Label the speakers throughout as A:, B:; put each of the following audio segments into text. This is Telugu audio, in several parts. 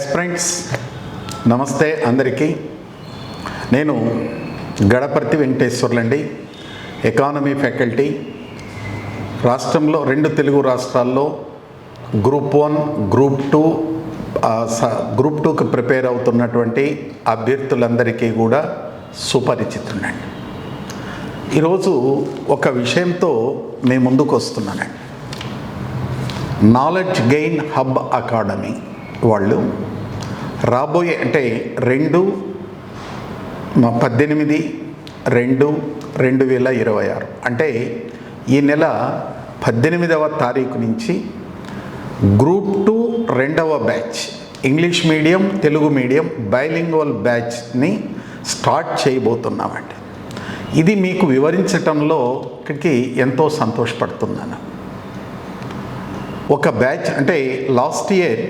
A: ఫ్రెండ్స్ నమస్తే అందరికీ. నేను గడపర్తి వెంకటేశ్వర్లండి ఎకానమీ ఫ్యాకల్టీ రాష్ట్రంలో రెండు తెలుగు రాష్ట్రాల్లో group one group two group టూకి ప్రిపేర్ అవుతున్నటువంటి అభ్యర్థులందరికీ కూడా సుపరిచితుండండి ఈరోజు ఒక విషయంతో మీ ముందుకు వస్తున్నానండి నాలెడ్జ్ గెయిన్ హబ్ అకాడమీ వాళ్ళు రాబోయే అంటే రెండు పద్దెనిమిది రెండు రెండు వేల ఇరవై ఆరు. అంటే ఈ నెల పద్దెనిమిదవ తారీఖు నుంచి గ్రూప్ టూ రెండవ batch English medium Telugu medium bilingual బ్యాచ్ని start చేయబోతున్నామండి. ఇది మీకు వివరించటంలో ఇక్కడికి ఎంతో సంతోషపడుతున్నాను. ఒక బ్యాచ్ అంటే లాస్ట్ ఇయర్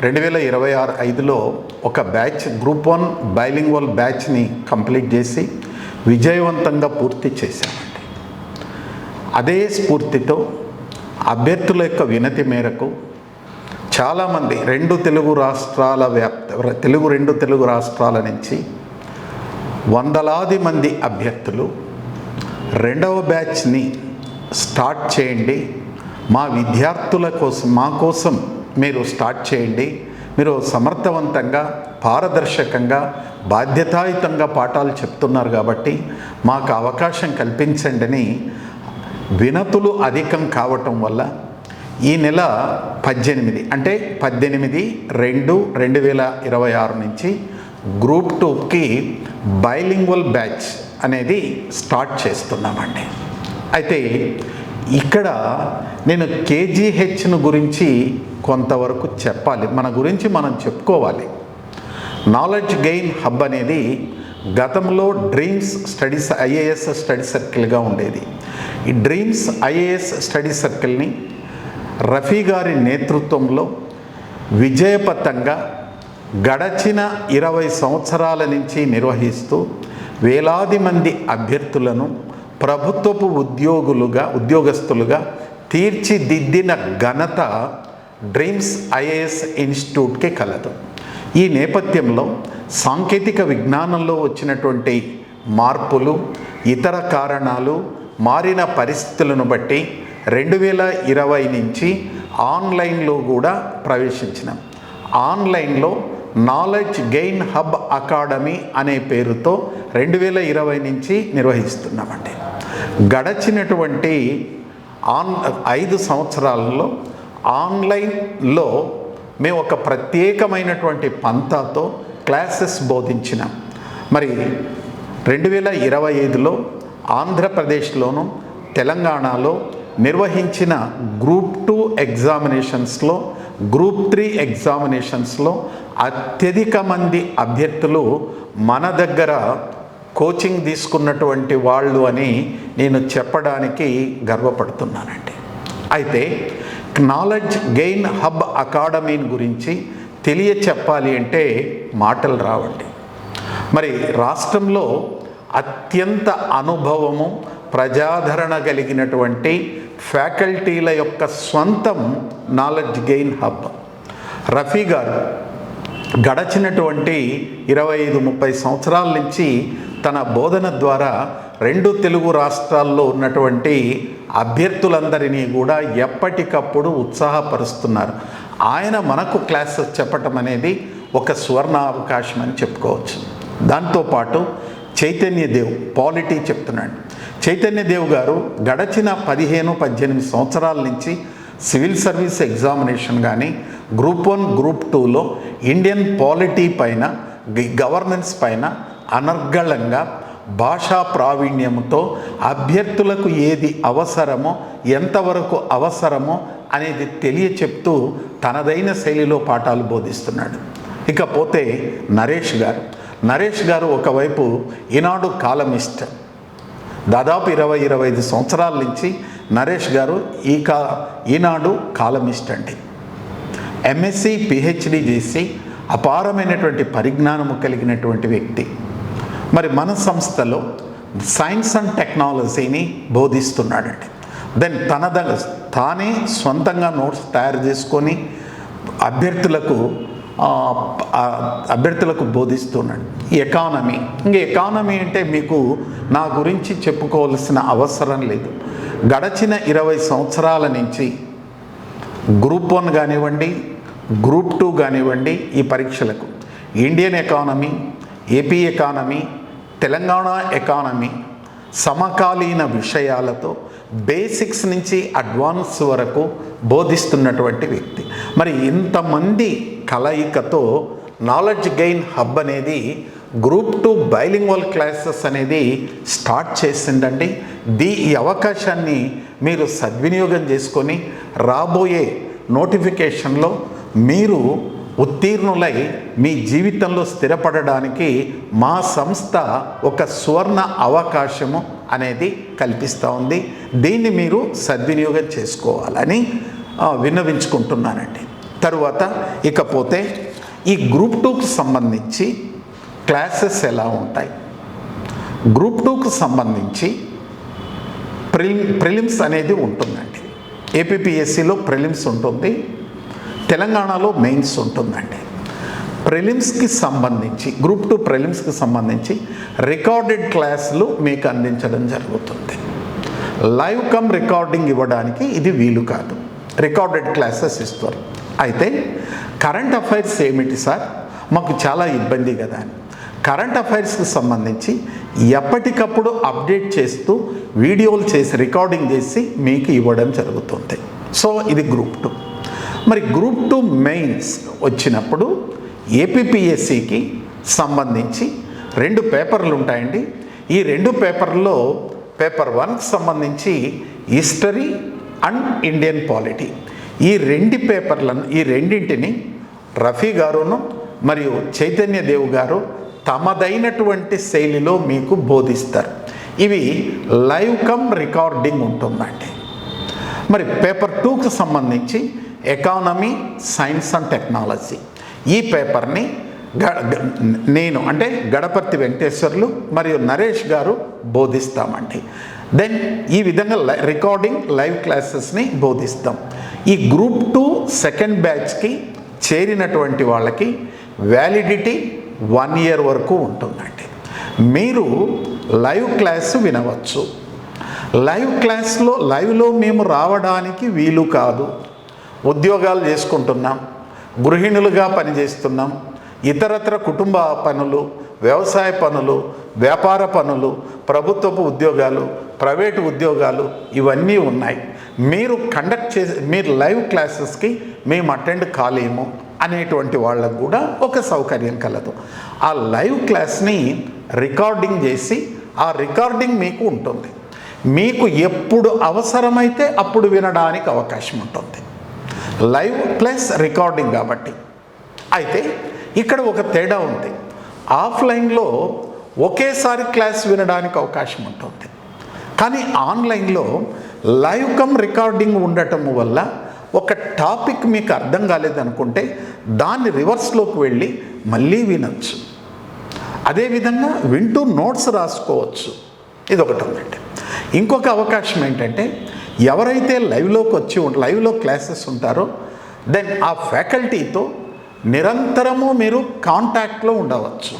A: రెండు వేల ఇరవై ఆరు ఐదులో ఒక బ్యాచ్ గ్రూప్ వన్ బైలింగ్వల్ బ్యాచ్ని కంప్లీట్ చేసి విజయవంతంగా పూర్తి చేశామండి అదే స్ఫూర్తితో అభ్యర్థుల యొక్క వినతి మేరకు చాలామంది రెండు తెలుగు రాష్ట్రాల వ్యాప్త తెలుగు రెండు తెలుగు రాష్ట్రాల నుంచి వందలాది మంది అభ్యర్థులు రెండవ బ్యాచ్ని స్టార్ట్ చేయండి. మా విద్యార్థుల కోసం మా కోసం మీరు స్టార్ట్ చేయండి. మీరు సమర్థవంతంగా పారదర్శకంగా బాధ్యతాయుతంగా పాఠాలు చెప్తున్నారు కాబట్టి మాకు అవకాశం కల్పించండి అని వినతులు అధికం కావటం వల్ల ఈ నెల పద్దెనిమిది అంటే పద్దెనిమిది రెండు రెండు వేల ఇరవై ఆరు నుంచి గ్రూప్ టూకి బైలింగ్వల్ బ్యాచ్ అనేది స్టార్ట్ చేస్తున్నామండి. అయితే ఇక్కడ నేను కేజీహెచ్ను గురించి కొంతవరకు చెప్పాలి. మన గురించి మనం చెప్పుకోవాలి. నాలెడ్జ్ గెయిన్ హబ్ అనేది గతంలో డ్రీమ్స్ స్టడీస్ ఐఏఎస్ స్టడీ సర్కిల్గా ఉండేది. ఈ డ్రీమ్స్ ఐఏఎస్ స్టడీ సర్కిల్ని రఫీ గారి నేతృత్వంలో విజయపథంగా గడచిన ఇరవై సంవత్సరాల నుంచి నిర్వహిస్తూ వేలాది మంది అభ్యర్థులను ప్రభుత్వపు ఉద్యోగులుగా ఉద్యోగస్తులుగా తీర్చిదిద్దిన ఘనత డ్రీమ్స్ ఐఏఎస్ ఇన్స్టిట్యూట్కే కలదు. ఈ నేపథ్యంలో సాంకేతిక విజ్ఞానంలో వచ్చినటువంటి మార్పులు ఇతర కారణాలు మారిన పరిస్థితులను బట్టి రెండు వేల ఇరవై నుంచి ఆన్లైన్లో కూడా ప్రవేశించినాం. ఆన్లైన్లో నాలెడ్జ్ గెయిన్ హబ్ అకాడమీ అనే పేరుతో రెండు వేల ఇరవై నుంచి నిర్వహిస్తున్నామండి. గడచినటువంటి ఆన్ ఐదు సంవత్సరాలలో ఆన్లైన్లో మేము ఒక ప్రత్యేకమైనటువంటి పంతాతో క్లాసెస్ బోధించినాం. మరి రెండు వేల ఇరవై ఐదులో ఆంధ్రప్రదేశ్లోను తెలంగాణలో నిర్వహించిన గ్రూప్ టూ ఎగ్జామినేషన్స్లో గ్రూప్ త్రీ ఎగ్జామినేషన్స్లో అత్యధిక మంది అభ్యర్థులు మన దగ్గర కోచింగ్ తీసుకున్నటువంటి వాళ్ళు అని నేను చెప్పడానికి గర్వపడుతున్నానండి. అయితే నాలెడ్జ్ గెయిన్ హబ్ అకాడమీ గురించి తెలియ చెప్పాలి అంటే మాటలు రావండి. మరి రాష్ట్రంలో అత్యంత అనుభవము ప్రజాదరణ కలిగినటువంటి ఫ్యాకల్టీల యొక్క స్వంతం నాలెడ్జ్ గెయిన్ హబ్ రఫీ గారు గడచినటువంటి ఇరవై ఐదు ముప్పై సంవత్సరాల నుంచి తన బోధన ద్వారా రెండు తెలుగు రాష్ట్రాల్లో ఉన్నటువంటి అభ్యర్థులందరినీ కూడా ఎప్పటికప్పుడు ఉత్సాహపరుస్తున్నారు. ఆయన మనకు క్లాసెస్ చెప్పటం అనేది ఒక సువర్ణ అవకాశం అని చెప్పుకోవచ్చు. దాంతోపాటు చైతన్యదేవ్ పాలిటీ చెప్తున్నాడు. చైతన్యదేవ్ గారు గడచిన పదిహేను పద్దెనిమిది సంవత్సరాల నుంచి సివిల్ సర్వీస్ ఎగ్జామినేషన్ కానీ గ్రూప్ వన్ గ్రూప్ టూలో ఇండియన్ పాలిటీ పైన గవర్నెన్స్ పైన అనర్గళంగా భాషా ప్రావీణ్యంతో అభ్యర్థులకు ఏది అవసరమో ఎంతవరకు అవసరమో అనేది తెలియచెప్తూ తనదైన శైలిలో పాఠాలు బోధిస్తున్నాడు. ఇకపోతే నరేష్ గారు. నరేష్ గారు ఒకవైపు ఈనాడు కాలమిస్ట్ దాదాపు ఇరవై ఇరవై ఐదు సంవత్సరాల నుంచి నరేష్ గారు ఈ కా ఈనాడు కాలమిస్ట్ అండి. ఎంఎస్సి పిహెచ్డి చేసి అపారమైనటువంటి పరిజ్ఞానము కలిగినటువంటి వ్యక్తి. మరి మన సంస్థలో సైన్స్ అండ్ టెక్నాలజీని బోధిస్తున్నాడండి. దెన్ తన దగ్గ తానే సొంతంగా నోట్స్ తయారు చేసుకొని అభ్యర్థులకు అభ్యర్థులకు బోధిస్తున్నాడు. ఎకానమీ. ఇంకా ఎకానమీ అంటే మీకు నా గురించి చెప్పుకోవాల్సిన అవసరం లేదు. గడచిన ఇరవై సంవత్సరాల నుంచి గ్రూప్ వన్ కానివ్వండి గ్రూప్ టూ కానివ్వండి ఈ పరీక్షలకు. Indian economy AP economy Telangana economy సమకాలీన విషయాలతో బేసిక్స్ నుంచి అడ్వాన్స్ వరకు బోధిస్తున్నటువంటి వ్యక్తి. మరి ఇంతమంది కలయికతో నాలెడ్జ్ గెయిన్ హబ్ అనేది గ్రూప్ టూ బైలింగ్వల్ క్లాసెస్ అనేది స్టార్ట్ చేసిందండి. దీ ఈ అవకాశాన్ని మీరు సద్వినియోగం చేసుకొని రాబోయే నోటిఫికేషన్లో మీరు ఉత్తీర్ణులై మీ జీవితంలో స్థిరపడడానికి మా సంస్థ ఒక సువర్ణ అవకాశము అనేది కల్పిస్తూ ఉంది. దీన్ని మీరు సద్వినియోగం చేసుకోవాలని విన్నవించుకుంటున్నానండి. తరువాత ఇకపోతే ఈ గ్రూప్ టూకు సంబంధించి క్లాసెస్ ఎలా ఉంటాయి? గ్రూప్ టూకు సంబంధించి ప్రిలిమ్ ప్రిలిమ్స్ అనేది ఉంటుందండి. ఏపీపీఎస్సిలో ప్రిలిమ్స్ ఉంటుంది. తెలంగాణలో మెయిన్స్ ఉంటుందండి. ప్రిలిమ్స్కి సంబంధించి గ్రూప్ టూ ప్రిలిమ్స్కి సంబంధించి రికార్డెడ్ క్లాసులు మీకు అందించడం జరుగుతుంది. లైవ్ కమ్ రికార్డింగ్ ఇవ్వడానికి ఇది వీలు కాదు. రికార్డెడ్ క్లాసెస్ ఇస్తారు. అయితే కరెంట్ అఫైర్స్ ఏమిటి సార్? మాకు చాలా ఇబ్బంది కదా అని. కరెంట్ అఫైర్స్కి సంబంధించి ఎప్పటికప్పుడు అప్డేట్ చేస్తూ వీడియోలు చేసి రికార్డింగ్ చేసి మీకు ఇవ్వడం జరుగుతుంది. సో ఇది గ్రూప్ టూ. మరి గ్రూప్ టూ మెయిన్స్ వచ్చినప్పుడు ఏపీపీఎస్సికి సంబంధించి రెండు పేపర్లు ఉంటాయండి. ఈ రెండు పేపర్లో పేపర్ వన్కి సంబంధించి హిస్టరీ అండ్ ఇండియన్ పాలిటీ. ఈ రెండు పేపర్లను ఈ రెండింటిని రఫీ గారును మరియు చైతన్య దేవ్ గారు తమదైనటువంటి శైలిలో మీకు బోధిస్తారు. ఇవి లైవ్ కమ్ రికార్డింగ్ ఉంటుందండి. మరి పేపర్ టూకు సంబంధించి ఎకానమీ సైన్స్ అండ్ టెక్నాలజీ ఈ పేపర్ని గ- నేను అంటే గడపర్తి వెంకటేశ్వర్లు మరియు నరేష్ గారు బోధిస్తామండి. దెన్ ఈ విధంగా లై- రికార్డింగ్ లైవ్ క్లాసెస్ని బోధిస్తాం. ఈ గ్రూప్ టూ సెకండ్ బ్యాచ్కి చేరినటువంటి వాళ్ళకి వ్యాలిడిటీ వన్ ఇయర్ వరకు ఉంటుందండి. మీరు లైవ్ క్లాస్ వినవచ్చు. లైవ్ క్లాస్లో లైవ్లో మేము రావడానికి వీలు కాదు. ఉద్యోగాలు చేసుకుంటున్నాం గృహిణులుగా పనిచేస్తున్నాం ఇతరత్ర కుటుంబ పనులు వ్యవసాయ పనులు వ్యాపార పనులు ప్రభుత్వపు ఉద్యోగాలు ప్రైవేటు ఉద్యోగాలు ఇవన్నీ ఉన్నాయి. మీరు కండక్ట్ చేసే మీరు లైవ్ క్లాసెస్కి మేము అటెండ్ కాలేము అనేటువంటి వాళ్ళకు కూడా ఒక సౌకర్యం కలదు. ఆ లైవ్ క్లాస్ని రికార్డింగ్ చేసి ఆ రికార్డింగ్ మీకు ఉంటుంది. మీకు ఎప్పుడు అవసరమైతే అప్పుడు వినడానికి అవకాశం ఉంటుంది. లైవ్ ప్లస్ రికార్డింగ్ కాబట్టి. అయితే ఇక్కడ ఒక తేడా ఉంది. ఆఫ్లైన్లో ఒకేసారి క్లాస్ వినడానికి అవకాశం ఉంటుంది. కానీ ఆన్లైన్లో లైవ్ కమ్ రికార్డింగ్ ఉండటం వల్ల ఒక టాపిక్ మీకు అర్థం కాలేదనుకుంటే దాన్ని రివర్స్లోకి వెళ్ళి మళ్ళీ వినొచ్చు. అదేవిధంగా వింటూ నోట్స్ రాసుకోవచ్చు. ఇది ఒకటి ఉందండి. ఇంకొక అవకాశం ఏంటంటే ఎవరైతే లైవ్లోకి వచ్చి లైవ్లో క్లాసెస్ ఉంటారో దెన్ ఆ ఫ్యాకల్టీతో నిరంతరము మీరు కాంటాక్ట్లో ఉండవచ్చు.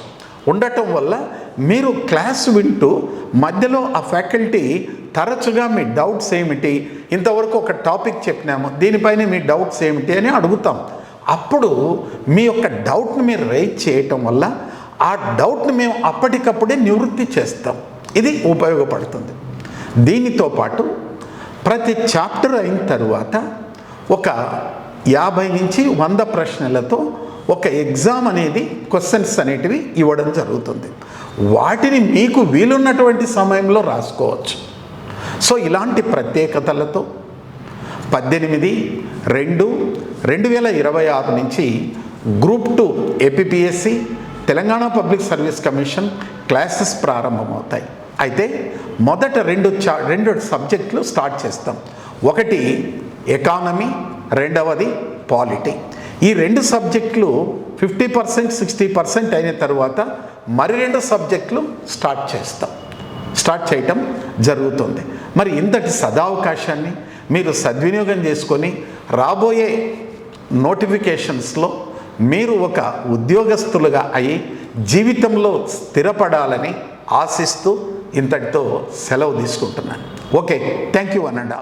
A: ఉండటం వల్ల మీరు క్లాస్ వింటూ మధ్యలో ఆ ఫ్యాకల్టీ తరచుగా మీ డౌట్స్ ఏమిటి ఇంతవరకు ఒక టాపిక్ చెప్పినాము దీనిపైన మీ డౌట్స్ ఏమిటి అని అడుగుతాం. అప్పుడు మీ యొక్క డౌట్ని మీరు రైజ్ చేయటం వల్ల ఆ డౌట్ని మేము అప్పటికప్పుడే నివృత్తి చేస్తాం. ఇది ఉపయోగపడుతుంది. దీనితో పాటు ప్రతి చాప్టర్ అయిన తరువాత ఒక యాభై నుంచి వంద ప్రశ్నలతో ఒక ఎగ్జామ్ అనేది క్వశ్చన్స్ అనేటివి ఇవ్వడం జరుగుతుంది. వాటిని మీకు వీలున్నటువంటి సమయంలో రాసుకోవచ్చు. సో ఇలాంటి ప్రత్యేకతలతో పద్దెనిమిది రెండు రెండు వేల ఇరవై ఆరు నుంచి group two APPSC Telangana public service commission classes ప్రారంభమవుతాయి. అయితే మొదట రెండు చా రెండు సబ్జెక్టులు స్టార్ట్ చేస్తాం. ఒకటి ఎకానమీ రెండవది పాలిటీ. ఈ రెండు సబ్జెక్టులు ఫిఫ్టీ పర్సెంట్ సిక్స్టీ పర్సెంట్ అయిన తర్వాత మరి రెండు సబ్జెక్టులు స్టార్ట్ చేస్తాం. స్టార్ట్ చేయటం జరుగుతుంది. మరి ఇంతటి సదావకాశాన్ని మీరు సద్వినియోగం చేసుకొని రాబోయే నోటిఫికేషన్స్లో మీరు ఒక ఉద్యోగస్తులుగా అయి జీవితంలో స్థిరపడాలని ఆశిస్తూ ఇంతటితో సెలవు తీసుకుంటున్నాను. ఓకే థ్యాంక్ యూ అనండి.